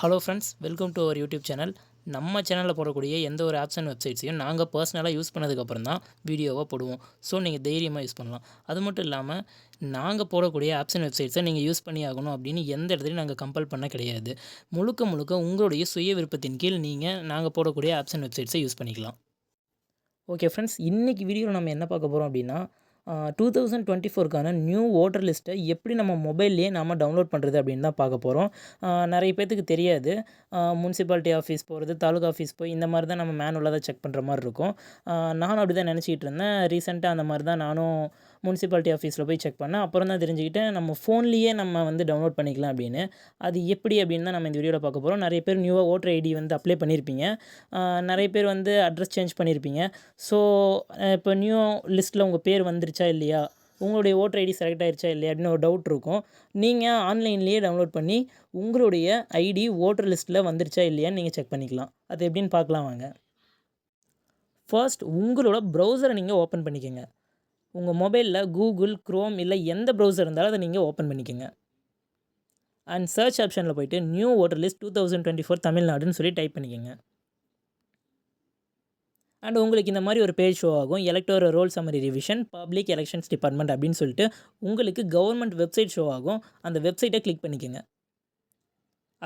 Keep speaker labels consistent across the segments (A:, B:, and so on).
A: Hello friends welcome to our YouTube channel நம்ம சேனலில் போடக்கூடிய எந்த ஒரு ஆப்ஸ் அண்ட் வெப்சைட்ஸையும் நாங்கள் பர்சனலாக யூஸ் பண்ணதுக்கப்புறம் தான் வீடியோவாக போடுவோம். ஸோ நீங்கள் தைரியமாக யூஸ் பண்ணலாம். அது மட்டும் இல்லாமல் நாங்கள் போடக்கூடிய ஆப்ஸ் அண்ட் வெப்சைட்ஸை நீங்கள் யூஸ் பண்ணி ஆகணும் அப்படின்னு எந்த இடத்துலையும் நாங்கள் கம்பல் பண்ண கிடையாது. முழுக்க முழுக்க உங்களுடைய சுய விருப்பத்தின் கீழ் நீங்கள் நாங்கள் போடக்கூடிய ஆப்ஸ் அண்ட் வெப்சைட்ஸை யூஸ் பண்ணிக்கலாம். ஓகே ஃப்ரெண்ட்ஸ் இன்றைக்கி வீடியோவில் நம்ம என்ன பார்க்க போகிறோம் அப்படின்னா டூ தௌசண்ட் டுவெண்ட்டி ஃபோருக்கான நியூ ஓட்டர் லிஸ்ட்டை எப்படி நம்ம மொபைல்லையே நம்ம டவுன்லோட் பண்ணுறது அப்படின்னு தான் பார்க்க போகிறோம் நிறைய பேர்த்துக்கு தெரியாது. முனிசிபாலிட்டி ஆஃபீஸ் போகிறது தாலுகா ஆஃபீஸ் போய் இந்த மாதிரி தான் நம்ம மேனுவலாக தான் செக் பண்ணுற மாதிரி இருக்கும். நானும் அப்படி தான் நினச்சிக்கிட்டு இருந்தேன். ரீசெண்டாக அந்த மாதிரி தான் நானும் முனிசிபாலிட்டி ஆஃபீஸில் போய் செக் பண்ணேன். அப்புறம் தான் தெரிஞ்சுக்கிட்டேன் நம்ம ஃபோன்லேயே நம்ம வந்து டவுன்லோட் பண்ணிக்கலாம் அப்படின்னு. அது எப்படி அப்படின்னு தான் நம்ம இந்த வீடியோவில் பார்க்க போகிறோம் நிறைய பேர் நியூவாக ஓட்டர் ஐடி வந்து அப்ளை பண்ணியிருப்பீங்க. நிறைய பேர் வந்து அட்ரஸ் சேஞ்ச் பண்ணியிருப்பீங்க. ஸோ இப்போ நியூ லிஸ்ட்டில் உங்கள் பேர் வந்துருச்சா இல்லையா? உங்களுடைய ஓட்டர் ஐடி செலக்ட் ஆயிடுச்சா இல்லையா அப்படின்னு ஒரு டவுட் இருக்கும். நீங்கள் ஆன்லைன்லேயே டவுன்லோட் பண்ணி உங்களுடைய ஐடி ஓட்டர் லிஸ்ட்டில் வந்துருச்சா இல்லையான்னு நீங்கள் செக் பண்ணிக்கலாம். அது எப்படின்னு பார்க்கலாம் வாங்க. ஃபர்ஸ்ட் உங்களோட ப்ரௌசரை நீங்கள் ஓப்பன் பண்ணிக்கோங்க. உங்கள் மொபைலில் கூகுள் க்ரோம் இல்லை எந்த ப்ரௌசர் இருந்தாலும் அதை நீங்கள் ஓப்பன் பண்ணிக்கோங்க. அண்ட் சர்ச் ஆப்ஷனில் போயிட்டு new voter list two thousand twenty four தமிழ்நாடுன்னு சொல்லி டைப் பண்ணிக்கோங்க. அண்ட் உங்களுக்கு இந்த மாதிரி ஒரு பேஜ் ஷோ ஆகும். Electoral roll summary revision public elections department அப்படின்னு சொல்லிட்டு உங்களுக்கு கவர்மெண்ட் வெப்சைட் ஷோ ஆகும். அந்த வெப்சைட்டை கிளிக் பண்ணிக்கோங்க.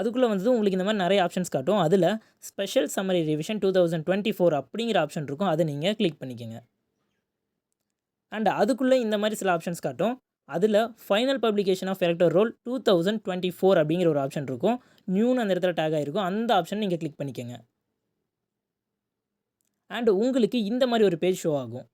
A: அதுக்குள்ளே வந்து உங்களுக்கு இந்த மாதிரி நிறைய ஆப்ஷன்ஸ் காட்டும். அதில் special summary revision two thousand twenty four அப்படிங்கிற ஆப்ஷன் இருக்கும். அதை நீங்கள் கிளிக் பண்ணிக்கோங்க. அண்ட் அதுக்குள்ளே இந்த மாதிரி சில ஆப்ஷன்ஸ் காட்டும். அதில் final publication of elector roll two thousand twenty four அப்படிங்கிற ஒரு ஆப்ஷன் இருக்கும். நியூன்னு அந்த இடத்துல டேக் ஆகிருக்கும் அந்த ஆப்ஷன் நீங்கள் கிளிக் பண்ணிக்கோங்க. அண்ட் உங்களுக்கு இந்த மாதிரி ஒரு பேஜ் ஷோ ஆகும்.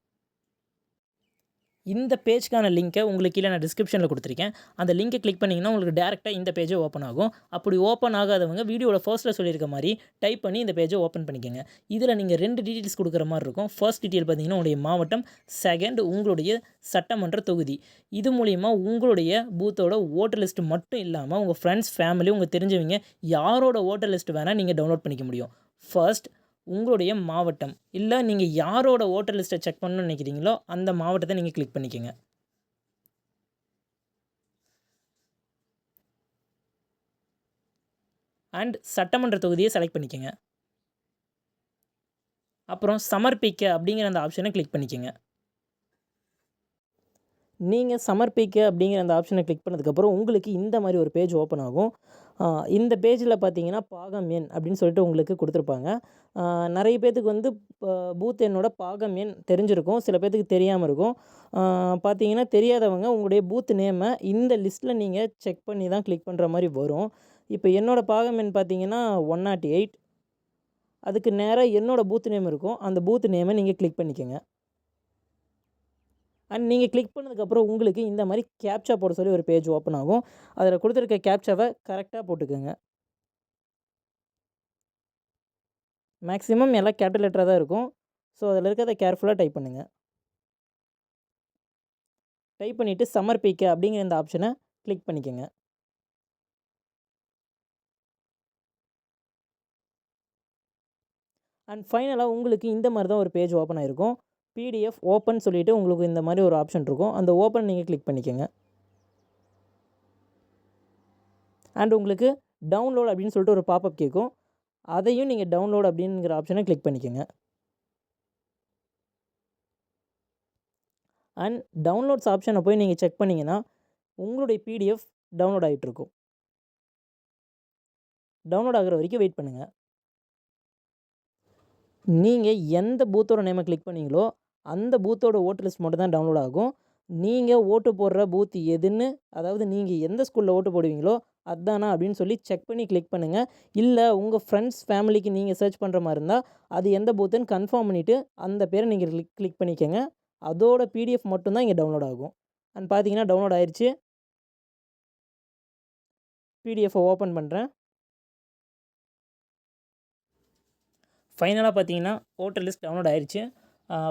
A: இந்த பேஜ்க்கான லிங்க்கை உங்களுக்கு கீழே நான் டிஸ்கிரிப்ஷனில் கொடுத்துருக்கேன். அந்த லிங்கை கிளிக் பண்ணிங்கன்னா உங்களுக்கு டேரெக்டாக இந்த பேஜை ஓப்பன் ஆகும். அப்படி ஓப்பன் ஆகாதவங்க வீடியோட ஃபர்ஸ்ட்டில் சொல்லியிருக்க மாதிரி டைப் பண்ணி இந்த பேஜை ஓப்பன் பண்ணிக்கோங்க. இதில் நீங்கள் ரெண்டு டீட்டெயில்ஸ் கொடுக்குற மாதிரி இருக்கும். ஃபர்ஸ்ட் டீட்டெயில் பார்த்தீங்கன்னா உங்களுடைய மாவட்டம் செகண்ட் உங்களுடைய சட்டமன்ற தொகுதி. இது மூலிமா உங்களுடைய பூத்தோட ஓட்டர் லிஸ்ட் மட்டும் இல்லாமல் உங்கள் ஃப்ரெண்ட்ஸ் ஃபேமிலி உங்கள் தெரிஞ்சவங்க யாரோட ஓட்டர் லிஸ்ட் வேணால் நீங்கள் டவுன்லோட் பண்ணிக்க முடியும். ஃபர்ஸ்ட் உங்களுடைய மாவட்டம் இல்லை நீங்கள் யாரோட ஓட்டர் லிஸ்ட்டை செக் பண்ணணும்னு நினைக்கிறீங்களோ அந்த மாவட்டத்தை நீங்கள் கிளிக் பண்ணிக்கோங்க. அண்ட் சட்டமன்ற தொகுதியை செலக்ட் பண்ணிக்கோங்க. அப்புறம் சமர்ப்பிக்க அப்படிங்கிற அந்த ஆப்ஷனை கிளிக் பண்ணிக்கோங்க. நீங்கள் சமர்ப்பிக்க அப்படிங்கிற அந்த ஆப்ஷனை கிளிக் பண்ணதுக்கப்புறம் உங்களுக்கு இந்த மாதிரி ஒரு பேஜ் ஓப்பன் ஆகும். இந்த பேஜில் பார்த்தீங்கன்னா பாகம் எண் அப்படின்னு சொல்லிட்டு உங்களுக்கு கொடுத்துருப்பாங்க. நிறைய பேர்த்துக்கு வந்து பூத் எண்ணோட பாகம் எண் தெரிஞ்சிருக்கும். சில பேர்த்துக்கு தெரியாமல் இருக்கும். பார்த்தீங்கன்னா தெரியாதவங்க உங்களுடைய பூத் நேமை இந்த லிஸ்ட்டில் நீங்கள் செக் பண்ணி தான் கிளிக் பண்ணுற மாதிரி வரும். இப்போ என்னோடய பாகம் எண் பார்த்தீங்கன்னா ஒன் நாட் எயிட் அதுக்கு நேராக என்னோடய பூத் நேம் இருக்கும். அந்த பூத் நேமை நீங்கள் கிளிக் பண்ணிக்கோங்க. அண்ட் நீங்கள் கிளிக் பண்ணதுக்கப்புறம் உங்களுக்கு இந்த மாதிரி கேப்சா போட சொல்லி ஒரு பேஜ் ஓப்பன் ஆகும். அதில் கொடுத்துருக்க கேப்சாவை கரெக்டாக போட்டுக்கோங்க. மேக்ஸிமம் எல்லாம் கேபிட்டல் லெட்டராக தான் இருக்கும். ஸோ அதில் இருக்கிறத கேர்ஃபுல்லாக டைப் பண்ணுங்கள் டைப் பண்ணிவிட்டு சமர்ப்பிக்க அப்படிங்கிற இந்த ஆப்ஷனை கிளிக் பண்ணிக்கோங்க. அண்ட் ஃபைனலாக உங்களுக்கு இந்த மாதிரி தான் ஒரு பேஜ் ஓப்பன் ஆகிருக்கும் பிடிஎஃப் ஓப்பன் சொல்லிவிட்டு உங்களுக்கு இந்த மாதிரி ஒரு ஆப்ஷன் இருக்கும். அந்த ஓப்பன் நீங்கள் கிளிக் பண்ணிக்கோங்க. அண்ட் உங்களுக்கு டவுன்லோட் அப்படின்னு சொல்லிட்டு ஒரு பாப்பப் கேட்கும். அதையும் நீங்கள் டவுன்லோட் அப்படிங்கிற ஆப்ஷனை கிளிக் பண்ணிக்கோங்க. அண்ட் டவுன்லோட்ஸ் ஆப்ஷனை போய் நீங்கள் செக் பண்ணிங்கன்னா உங்களுடைய பிடிஎஃப் டவுன்லோட் ஆகிட்டுருக்கும் டவுன்லோட் ஆகிற வரைக்கும் வெயிட் பண்ணுங்கள் நீங்கள் எந்த பூத்தோட நேமை கிளிக் பண்ணீங்களோ அந்த பூத்தோட ஓட்டு லிஸ்ட் மட்டும் தான் டவுன்லோட் ஆகும். நீங்கள் ஓட்டு போடுற பூத் எதுன்னு அதாவது நீங்கள் எந்த ஸ்கூலில் ஓட்டு போடுவீங்களோ அதானா அப்படின்னு சொல்லி செக் பண்ணி கிளிக் பண்ணுங்கள் இல்லை உங்கள் ஃப்ரெண்ட்ஸ் ஃபேமிலிக்கு நீங்கள் சர்ச் பண்ணுற மாதிரி இருந்தால் அது எந்த பூத்துன்னு கன்ஃபார்ம் பண்ணிவிட்டு அந்த பேரை நீங்கள் கிளிக் கிளிக் பண்ணிக்கோங்க. அதோட பிடிஎஃப் மட்டும்தான் இங்கே டவுன்லோட் ஆகும். அண்ட் பார்த்தீங்கன்னா டவுன்லோட் ஆயிடுச்சு பிடிஎஃப்பை ஓப்பன் பண்ணுறேன் ஃபைனலாக பார்த்தீங்கன்னா ஓட்டர் லிஸ்ட் டவுன்லோட் ஆயிடுச்சு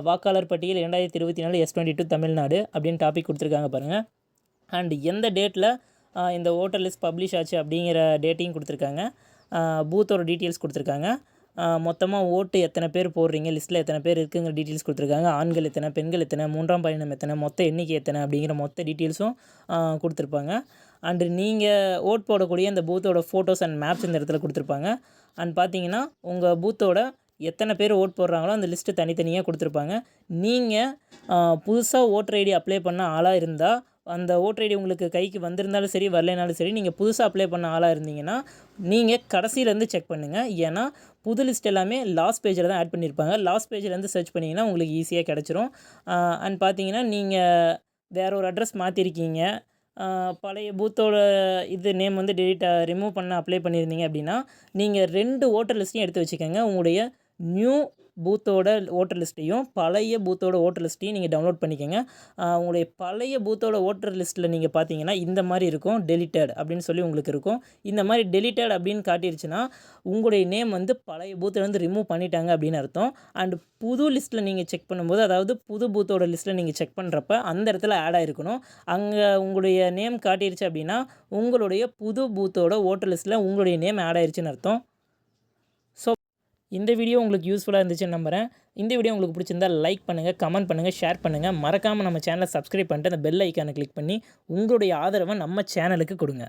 A: வாக்காளர் பட்டியல் இரண்டாயிரத்தி இருபத்தி நாலு எஸ் டுவெண்ட்டி டூ தமிழ்நாடு அப்படின்னு டாபிக் கொடுத்துருக்காங்க பாருங்கள் அண்ட் எந்த டேட்டில் இந்த ஓட்டர் லிஸ்ட் பப்ளிஷ் ஆச்சு அப்படிங்கிற டேட்டையும் கொடுத்துருக்காங்க. பூத்தோட டீட்டெயில்ஸ் கொடுத்துருக்காங்க. மொத்தமாக ஓட்டு எத்தனை பேர் போடுறீங்க லிஸ்ட்டில் எத்தனை பேர் இருக்குங்கிற டீட்டெயில்ஸ் கொடுத்துருக்காங்க. ஆண்கள் எத்தனை பெண்கள் எத்தனை மூன்றாம் பயணம் எத்தனை மொத்த எண்ணிக்கை எத்தனை அப்படிங்கிற மொத்த டீட்டெயில்ஸும் கொடுத்துருப்பாங்க. அண்டு நீங்கள் ஓட் போடக்கூடிய அந்த பூத்தோட ஃபோட்டோஸ் அண்ட் மேப்ஸ் இந்த இடத்துல கொடுத்துருப்பாங்க. அண்ட் பார்த்தீங்கன்னா உங்கள் பூத்தோட எத்தனை பேர் ஓட் போடுறாங்களோ அந்த லிஸ்ட்டு தனித்தனியாக கொடுத்துருப்பாங்க. நீங்கள் புதுசாக ஓட்டர் ஐடி அப்ளை பண்ண ஆளாக இருந்தால் அந்த ஓட்டர் ஐடி உங்களுக்கு கைக்கு வந்திருந்தாலும் சரி வரலைனாலும் சரி நீங்கள் புதுசாக அப்ளை பண்ண ஆளாக இருந்தீங்கன்னா நீங்கள் கடைசியிலேருந்து செக் பண்ணுங்கள் ஏன்னா புது லிஸ்ட் எல்லாமே லாஸ்ட் பேஜில் தான் ஆட் பண்ணியிருப்பாங்க லாஸ்ட் பேஜ்லேருந்து சர்ச் பண்ணிங்கன்னா உங்களுக்கு ஈஸியாக கிடச்சிரும். அண்ட் பார்த்தீங்கன்னா நீங்கள் வேற ஒரு அட்ரஸ் மாற்றிருக்கீங்க பழைய பூத்தோட இது நேம் வந்து டெலிட் ரிமூவ் பண்ண அப்ளை பண்ணியிருந்தீங்க அப்படின்னா நீங்கள் ரெண்டு ஓட்டர் லிஸ்ட்டையும் எடுத்து வச்சுக்கோங்க. உங்களுடைய நியூ பூத்தோட ஓட்டர் லிஸ்ட்டையும் பழைய பூத்தோட ஓட்டர் லிஸ்ட்டையும் நீங்கள் டவுன்லோட் பண்ணிக்கோங்க. உங்களுடைய பழைய பூத்தோட ஓட்டர் லிஸ்ட்டில் நீங்கள் பார்த்தீங்கன்னா இந்த மாதிரி இருக்கும் டெலிட்டட் அப்படின்னு சொல்லி உங்களுக்கு இருக்கும். இந்த மாதிரி டெலிட்டட் அப்படின்னு காட்டிருச்சுன்னா உங்களுடைய நேம் வந்து பழைய பூத்துலேருந்து ரிமூவ் பண்ணிட்டாங்க அப்படின்னு அர்த்தம். அண்ட் புது லிஸ்ட்டில் நீங்கள் செக் பண்ணும்போது அதாவது புது பூத்தோட லிஸ்ட்டில் நீங்கள் செக் பண்ணுறப்ப அந்த இடத்துல ஆட் ஆகிருக்கணும் அங்கே உங்களுடைய நேம் காட்டிருச்சு அப்படின்னா உங்களுடைய புது பூத்தோட ஓட்டர் லிஸ்ட்டில் உங்களுடைய நேம் ஆட் ஆயிருச்சுன்னு அர்த்தம். இந்த வீடியோ உங்களுக்கு யூஸ்ஃபுல்லாக இருந்துச்சுன்னு நம்புகிறேன் இந்த வீடியோ உங்களுக்கு பிடிச்சிருந்தா லைக் பண்ணுங்கள் கமெண்ட் பண்ணுங்கள் ஷேர் பண்ணுங்கள் மறக்காமல் நம்ம சேனலை சப்ஸ்கிரைப் பண்ணிட்டு அந்த பெல் ஐக்கானை கிளிக் பண்ணி உங்களுடைய ஆதரவை நம்ம சேனலுக்கு கொடுங்க.